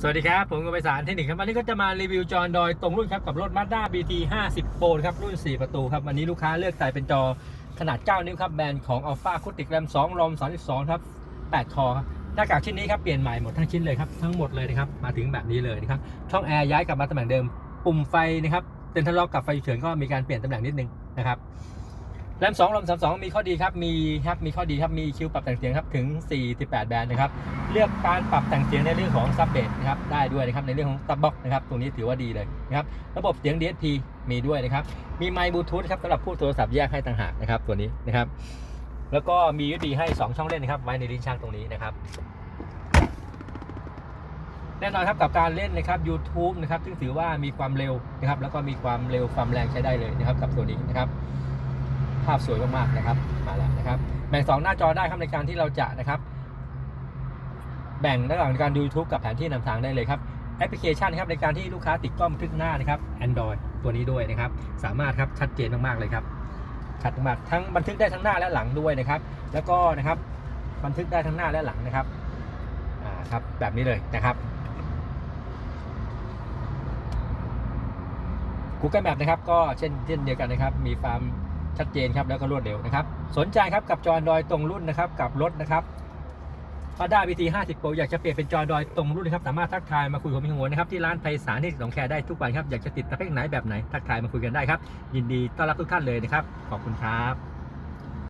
สวัสดีครับ ผมกบไปสารเทคนิคครับ วันนี้ก็จะมารีวิวจอ Android ตรงรุ่นครับ กับรถ Mazda BT 50 Pro ครับ รุ่น 4 ประตูครับ วันนี้ลูกค้าเลือกใส่เป็นจอขนาด 9 นิ้วครับ แบรนด์ของ Alpha c o t i c RAM 2 ROM 32 ครับ 8 คอครับหน้ากากชิ้นนี้ครับ เปลี่ยนใหม่หมดทั้งชิ้นเลยครับ ทั้งหมดเลยนะครับ มาถึงแบบนี้เลยนะครับ ช่องแอร์ย้ายกลับมาตำแหน่งเดิม ปุ่มไฟนะครับเต็นทล็อกกับไฟเฉินก็มีการเปลี่ยนตำแหน่งนิดนึงนะครับ แรม2รอม32 มีข้อดีครับมีครับมีข้อดีครับมีคิวปรับแต่งเสียงครับถึง 48 แบรนด์นะครับเลือกการปรับแต่งเสียงในเรื่องของซับเบสนะครับได้ด้วยนะครับในเรื่องของซับบ็อกนะครับตรงนี้ถือว่าดีเลยนะครับระบบเสียง DSP มีด้วยนะครับมีไมค์บลูทูธครับสำหรับผู้โทรศัพท์แยกให้ต่างหากนะครับตัวนี้นะครับแล้วก็มี USB ให้ 2 ช่องเล่นนะครับไว้ในลิ้นชักตรงนี้นะครับแน่นอนครับกับการเล่นนะครับ YouTube นะครับซึ่งถือว่ามีความเร็วนะครับแล้วก็มีความเร็วความแรงใช้ได้เลยนะครับกับตัวนี้นะครับ ภาพสวยมากๆนะครับมาแล้วนะครับ แบ่งสองหน้าจอได้ครับในการที่เราจะนะครับ แบ่งระหว่างการดู YouTube กับแผนที่นำทางได้เลยครับแอปพลิเคชันครับในการที่ลูกค้าติดกล้องบันทึกหน้านะครับ Android ตัวนี้ด้วยนะครับ สามารถครับชัดเจนมากๆเลยครับชัดมากทั้งบันทึกได้ทั้งหน้าและหลังด้วยนะครับ แล้วก็นะครับบันทึกได้ทั้งหน้าและหลังนะครับอ่าครับแบบนี้เลยนะครับ Google Map นะครับก็เช่นเช่นเดียวกันนะครับ มีความ ชัดเจนครับแล้วก็รวดเร็วนะครับ สนใจครับกับจอดอยตรงรุ่นนะครับกับรถนะครับมาด้า BT 50 Pro อยากจะเปลี่ยนเป็นจอดอยตรงรุ่นนะครับสามารถทักทายมาคุยกับพี่หัวนะครับที่ร้านไพศาลที่หนองแคได้ทุกวันครับอยากจะติดตะเพ็กไหนแบบไหนทักทายมาคุยกันได้ครับ ยินดีต้อนรับทุกท่านเลยนะครับขอบคุณครับ